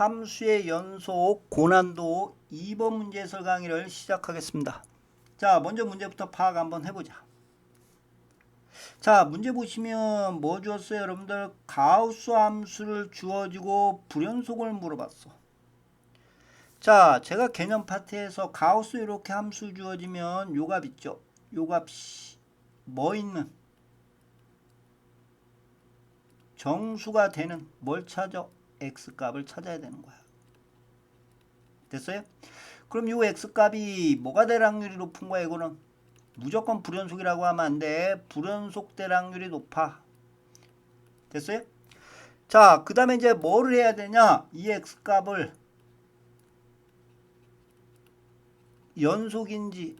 함수의 연속 고난도 2번 문제 해설 강의를 시작하겠습니다. 자, 먼저 문제부터 파악 한번 해보자. 자, 문제 보시면 뭐 주었어요, 여러분들? 가우스 함수를 주어지고 불연속을 물어봤어. 자, 제가 개념 파트에서 가우스 이렇게 함수 주어지면 요값 있죠? 요 값이 뭐 있는 정수가 되는 뭘 찾아? X 값을 찾아야 되는 거야. 됐어요? 그럼 요 x 값이 뭐가 될 확률이 높은 거야, 이거는? 무조건 불연속이라고 하면 안 돼. 불연속 될 확률이 높아. 됐어요? 자, 그 다음에 이제 뭐를 해야 되냐? 이 x 값을 연속인지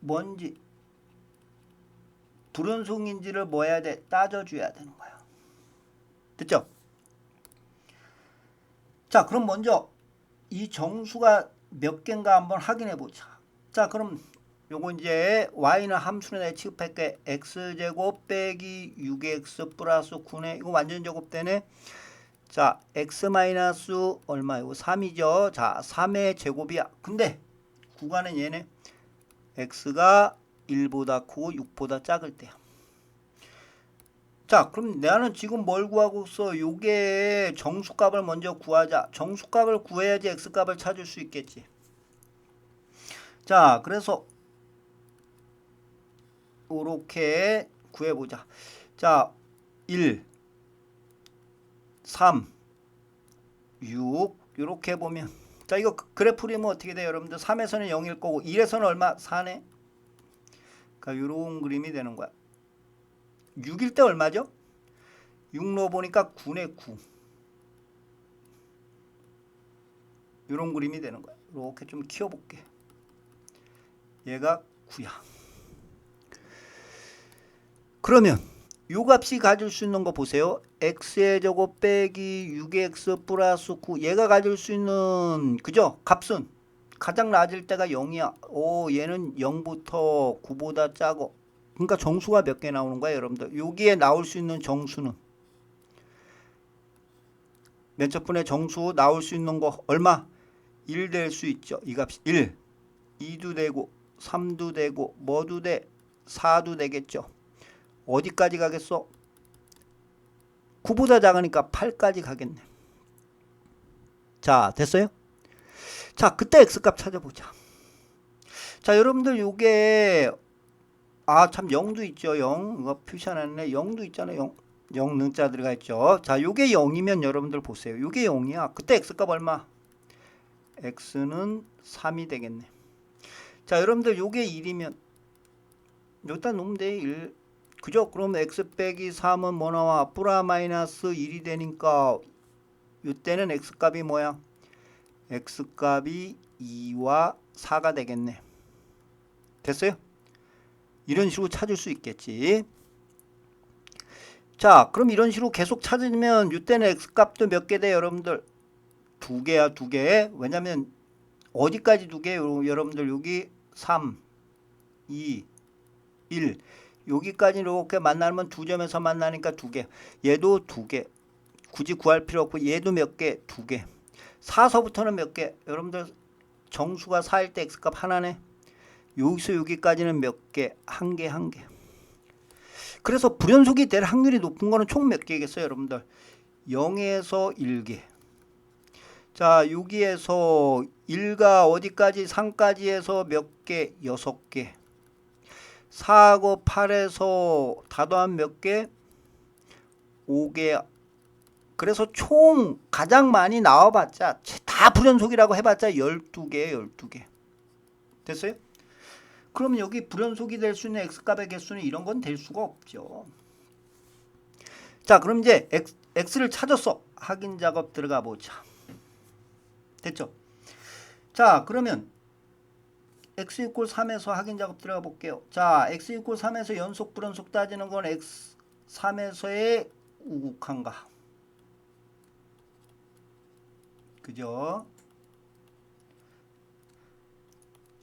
뭔지 불연속인지를 뭐 해야 돼? 따져줘야 되는 거야. 됐죠? 자, 그럼 먼저 이 정수가 몇 개인가 한번 확인해 보자. 자, 그럼 요거 이제 y는 함수로 취급할게. x제곱 빼기 6x 플러스 9네. 이거 완전 제곱되네. 자, x 마이너스 얼마? 이거 3이죠. 자, 3의 제곱이야. 근데 구간은 얘네. x가 1보다 크고 6보다 작을 때야. 자, 그럼 나는 지금 뭘 구하고 있어? 요게 정수값을 먼저 구하자. 정수값을 구해야지 x값을 찾을 수 있겠지. 자, 그래서 요렇게 구해보자. 자, 1, 3, 6 요렇게 보면 자, 이거 그래프 그리면 어떻게 돼요? 여러분들 3에서는 0일 거고 1에서는 얼마? 4네. 그러니까 요런 그림이 되는 거야. 6일 때 얼마죠? 6로 보니까 9네 9. 이런 그림이 되는 거야. 이렇게 좀 키워볼게. 얘가 9야. 그러면 요 값이 가질 수 있는 거 보세요. x의 제곱 빼기 6x 플러스 9. 얘가 가질 수 있는 그죠? 값은 가장 낮을 때가 0이야. 오 얘는 0부터 9보다 작어. 그러니까 정수가 몇 개 나오는 거야, 여러분들. 여기에 나올 수 있는 정수는 몇첫 분의 정수 나올 수 있는 거 얼마? 1 될 수 있죠. 이 값이 1. 2도 되고 3도 되고 뭐도 돼? 4도 되겠죠. 어디까지 가겠어? 9보다 작으니까 8까지 가겠네. 자, 됐어요? 자, 그때 x값 찾아보자. 자, 여러분들 요게 아, 참 0도 있죠. 0. 이거 표시 안 했네. 0도 있잖아요. 0. 0 능자 들어가 있죠. 자, 요게 0이면 여러분들 보세요. 요게 0이야. 그때 x값 얼마? x는 3이 되겠네. 자, 여러분들 요게 1이면 여기다 놓으면 돼. 1. 그죠? 그럼 x 빼기 3은 뭐 나와? 플라 마이너스 1이 되니까 요때는 x값이 뭐야? x값이 2와 4가 되겠네. 됐어요? 이런 식으로 찾을 수 있겠지. 자, 그럼 이런 식으로 계속 찾으면 이때는 x값도 몇 개 돼, 여러분들? 두 개야, 두 개. 왜냐면 어디까지 두 개? 여러분들 여기 3, 2, 1. 여기까지 이렇게 만나면 두 점에서 만나니까 두 개. 얘도 두 개. 굳이 구할 필요 없고 얘도 몇 개? 두 개. 4서부터는 몇 개? 여러분들 정수가 4일 때 x값 하나네. 여기서 여기까지는 몇 개? 한 개, 한 개. 그래서 불연속이 될 확률이 높은 거는 총 몇 개겠어요, 여러분들? 0에서 1개. 자, 여기에서 1가 어디까지 3까지 해서 몇 개? 6개. 4하고 8에서 다 더한 몇 개? 5개. 그래서 총 가장 많이 나와봤자 다 불연속이라고 해봤자 12개, 12개. 됐어요? 그럼 여기 불연속이 될 수 있는 x값의 개수는 이런 건 될 수가 없죠. 자, 그럼 이제 x, x를 찾았어. 확인 작업 들어가 보자. 됐죠? 자, 그러면 x 이퀄 3에서 확인 작업 들어가 볼게요. 자, x 이퀄 3에서 연속 불연속 따지는 건 x 3에서의 우극한가? 그죠?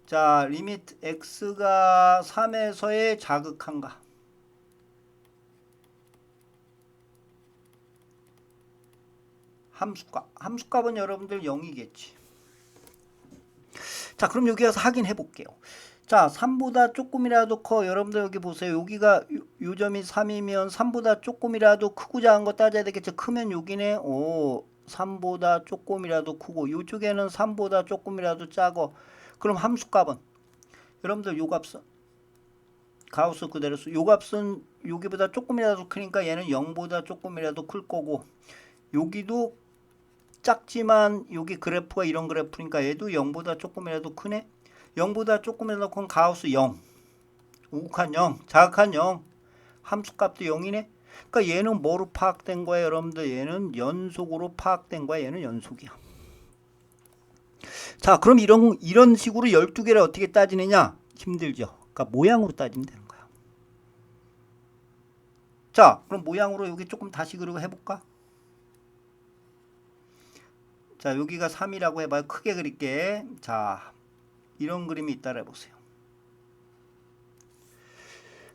자, 리미트 x가 3에서의 자극한가? 함수값. 함수값은 여러분들 0이겠지. 자, 그럼 여기 가서 확인해 볼게요. 자, 3보다 조금이라도 커. 여러분들 여기 보세요. 여기가 요, 요 점이 3이면 3보다 조금이라도 크고 작은 거 따져야 되겠죠. 크면 여기네. 오, 3보다 조금이라도 크고 요쪽에는 3보다 조금이라도 작어. 그럼 함수값은 여러분들 요 값은 가우스 그대로 써. 요 값은 여기보다 조금이라도 크니까 얘는 0보다 조금이라도 클 거고 여기도 작지만 여기 그래프가 이런 그래프니까 얘도 0보다 조금이라도 크네. 0보다 조금이라도 큰 가우스 0. 우극한 0, 자극한 0. 함수값도 0이네. 그러니까 얘는 뭐로 파악된 거야, 여러분들? 얘는 연속으로 파악된 거야. 얘는 연속이야. 자, 그럼 이런 이런 식으로 12개를 어떻게 따지느냐? 힘들죠. 그러니까 모양으로 따지면 되는 거야. 자, 그럼 모양으로 여기 조금 다시 그리고 해 볼까? 자, 여기가 3이라고 해 봐요. 크게 그릴게. 자, 이런 그림이 있다라 보세요.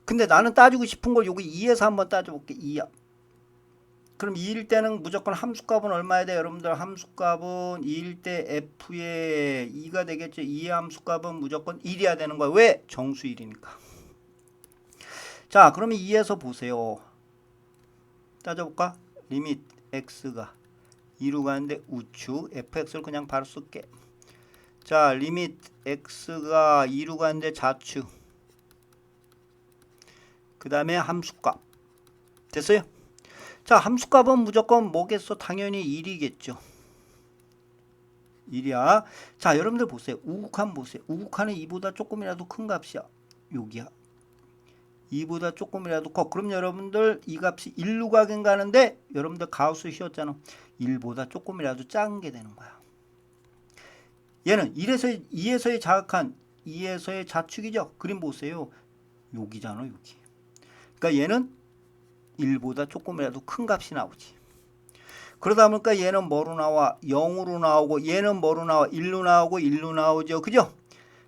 근데 나는 따지고 싶은 걸 여기 2에서 한번 따져 볼게. 2야. 그럼 2일 때는 무조건 함수값은 얼마야 돼? 여러분들 함수값은 2일 때 f의 2가 되겠죠. 2의 함수값은 무조건 1이어야 되는 거야. 왜? 정수 1이니까. 자, 그러면 2에서 보세요. 따져볼까? 리밋 x가 2로 가는데 우측 fx를 그냥 바로 쓸게. 자, 리밋 x가 2로 가는데 좌측. 그 다음에 함수값. 됐어요? 자, 함수값은 무조건 뭐겠어? 당연히 1이겠죠. 1이야. 자, 여러분들 보세요. 우극한 보세요. 우극한은 2보다 조금이라도 큰 값이야. 여기야. 2보다 조금이라도 커. 그럼 여러분들 이 값이 1로 가긴 가는데 여러분들 가우스 씌웠잖아. 1보다 조금이라도 작은 게 되는 거야. 얘는 1에서 2에서의 자극한 2에서의 좌측이죠. 그림 보세요. 여기잖아, 여기. 그러니까 얘는 1보다 조금이라도 큰 값이 나오지. 그러다 보니까 얘는 뭐로 나와? 0으로 나오고 얘는 뭐로 나와? 1로 나오고 1로 나오죠. 그죠?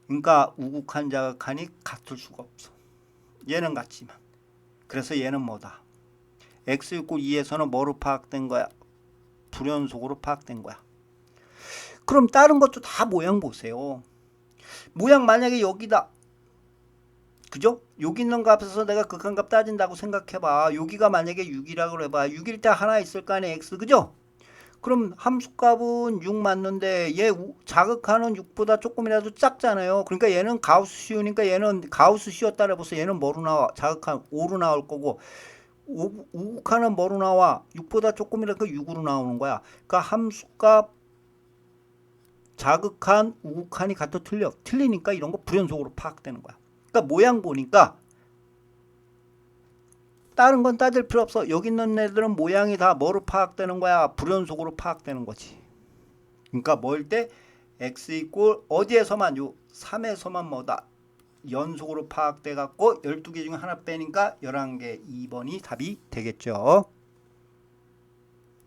그러니까 우극한 자극한이 같을 수가 없어. 얘는 같지만. 그래서 얘는 뭐다? x 있고 2에서는 뭐로 파악된 거야? 불연속으로 파악된 거야. 그럼 다른 것도 다 모양 보세요. 모양 만약에 여기다. 그죠? 여기 있는 값에서 내가 극한값 따진다고 생각해봐. 여기가 만약에 6이라고 해봐. 6일 때 하나 있을 거 아니야, x. 그죠? 그럼 함수값은 6 맞는데 얘 우- 자극하는 6보다 조금이라도 작잖아요. 그러니까 얘는 가우스 씌우니까 얘는 가우스 씌웠다라 보세요. 얘는 뭐로 나와? 자극한 5로 나올 거고 우- 우극한은 뭐로 나와? 6보다 조금이라도 6으로 나오는 거야. 그러니까 함수값 자극한 우극한이 같아 틀려. 틀리니까 이런 거 불연속으로 파악되는 거야. 그러니까 모양 보니까 다른 건 따질 필요 없어. 여기 있는 애들은 모양이 다 뭐로 파악되는 거야? 불연속으로 파악되는 거지. 그러니까 뭐일 때 x 이꼴 어디에서만 요 3에서만 뭐다? 연속으로 파악돼 갖고 12개 중에 하나 빼니까 11개 2번이 답이 되겠죠.